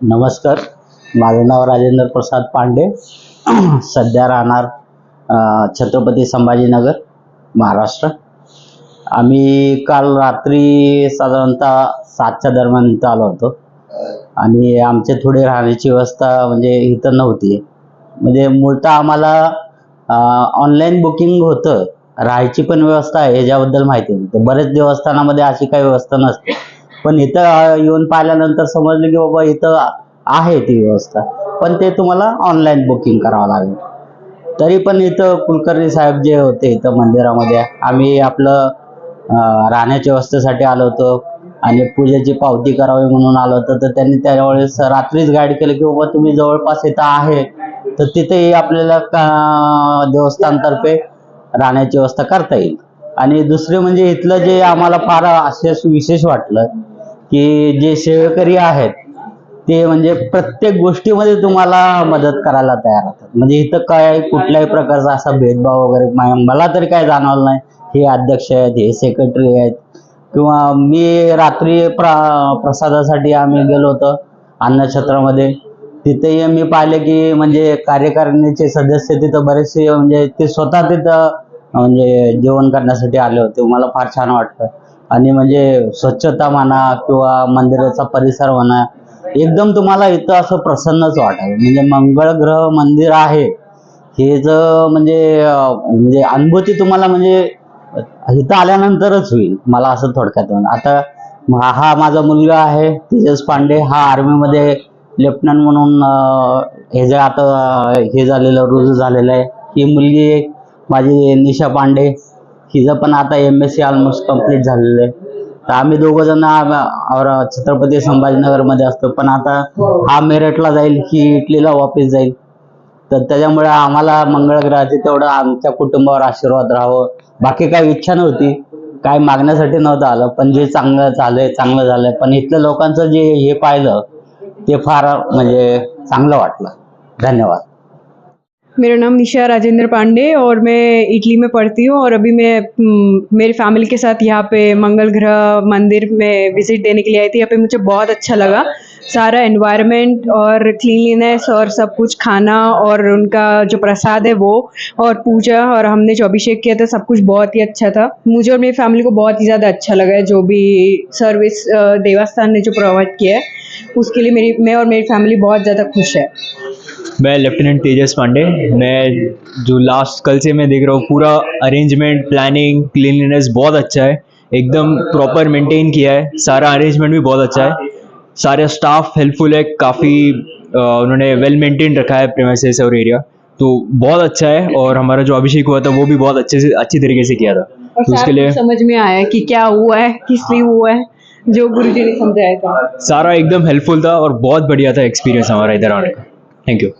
नमस्कार. माझं नाव राजेंद्र प्रसाद पांडे. सध्या राहणार छत्रपती संभाजीनगर महाराष्ट्र. आम्ही काल रात्री साधारणतः सातच्या दरम्यान इथं आलो होतो. आणि आमचे थोडी राहण्याची व्यवस्था म्हणजे इथं नव्हती. म्हणजे मूळतः आम्हाला ऑनलाईन बुकिंग होतं. राहायची पण व्यवस्था आहे ह्याच्याबद्दल माहिती होती. बरेच देवस्थानामध्ये अशी काही व्यवस्था नसते. पण इथं येऊन पाहिल्यानंतर समजलं की बाबा इथं आहे ती व्यवस्था. पण ते तुम्हाला ऑनलाईन बुकिंग करावं लागेल. तरी पण इथं कुलकर्णी साहेब जे होते इथं मंदिरामध्ये आम्ही आपलं राहण्याच्या व्यवस्थेसाठी आलो होतो आणि पूजेची पावती करावी म्हणून आलो होतो. तर त्यांनी त्यावेळेस रात्रीच गाईड केलं की बाबा तुम्ही जवळपास इथं आहे. तर तिथेही आपल्याला का- देवस्थानतर्फे राहण्याची व्यवस्था करता येईल. आणि दुसरे म्हणजे इथलं जे आम्हाला फार असे विशेष वाटलं की जे सेवेकरी आहेत ते म्हणजे प्रत्येक गोष्टीमध्ये तुम्हाला मदत करायला तयार होतात. म्हणजे इथं काय कुठल्याही प्रकारचा असा भेदभाव वगैरे मला तरी काय जाणवलं नाही हे अध्यक्ष आहेत हे सेक्रेटरी आहेत. किंवा मी रात्री प्र प्रसादासाठी आम्ही गेलो होतो अन्नछत्रामध्ये. तिथेही मी पाहिले की म्हणजे कार्यकारिणीचे सदस्य तिथं बरेचसे म्हणजे ते स्वतः तिथं म्हणजे जेवण करण्यासाठी आले होते. मला फार छान वाटतं आणि म्हणजे स्वच्छता म्हणा किंवा मंदिराचा परिसर म्हणा एकदम तुम्हाला इथं असं प्रसन्नच वाटेल म्हणजे मंगळग्रह मंदिर आहे. हे जर म्हणजे म्हणजे अनुभूती तुम्हाला म्हणजे इथं आल्यानंतरच होईल. मला असं थोडक्यात आता हा माझा मुलगा आहे तेजस पांडे. हा आर्मीमध्ये लेफ्टनंट म्हणून हे जे आता हे झालेलं रुजू झालेलं आहे. ही मुलगी माझी निशा पांडे हिचं पण आता M S C almost complete झालेलं आहे. तर आम्ही दोघं जण और छत्रपती संभाजीनगरमध्ये असतो. पण आता हा मेरठला जाईल ही इटलीला वापस जाईल. तर त्याच्यामुळे आम्हाला मंगळग्रहाचे तेवढं आमच्या कुटुंबावर आशीर्वाद राहावं. बाकी काही इच्छा नव्हती. काय मागण्यासाठी नव्हतं आलं. पण जे चांगलं झालंय चांगलं झालंय. पण इथल्या लोकांचं जे हे पाहिलं ते फार म्हणजे चांगलं वाटलं. धन्यवाद. मेरा नाम निशा राजेंद्र पांडे और मैं इटली में पढ़ती हूँ और अभी मैं हम्म, मेरी फैमिली के साथ यहाँ पे मंगल ग्रह मंदिर में विज़िट देने के लिए आई थी। यहाँ पे मुझे बहुत अच्छा लगा। सारा एनवायरनमेंट और क्लीनलीनेस और सब कुछ खाना और उनका जो प्रसाद है वो और पूजा और हमने जो अभिषेक किया था सब कुछ बहुत ही अच्छा था। मुझे और मेरी फैमिली को बहुत ही ज़्यादा अच्छा लगा है जो भी सर्विस देवस्थान ने जो प्रोवाइड किया है उसके लिए मेरी मैं और मेरी फैमिली बहुत ज़्यादा खुश है। मैं लेफ्टिनेंट तेजस पांडे मैं जो लास्ट कल से मैं देख रहा हूँ पूरा अरेंजमेंट प्लानिंग क्लीनलीनेस बहुत अच्छा है। एकदम प्रॉपर मेंटेन किया है। सारा अरेंजमेंट भी बहुत अच्छा है। सारे स्टाफ हेल्पफुल है। काफ़ी उन्होंने वेल मेंटेन रखा है प्रेमिसेस और एरिया तो बहुत अच्छा है और हमारा जो अभिषेक हुआ था वो भी बहुत अच्छे से अच्छी तरीके से किया था। तो उसके लिए समझ में आया कि क्या हुआ है किस लिए हुआ है जो गुरु जी ने समझाया था। सारा एकदम हेल्पफुल था और बहुत बढ़िया था एक्सपीरियंस हमारा इधर आने का। Thank you.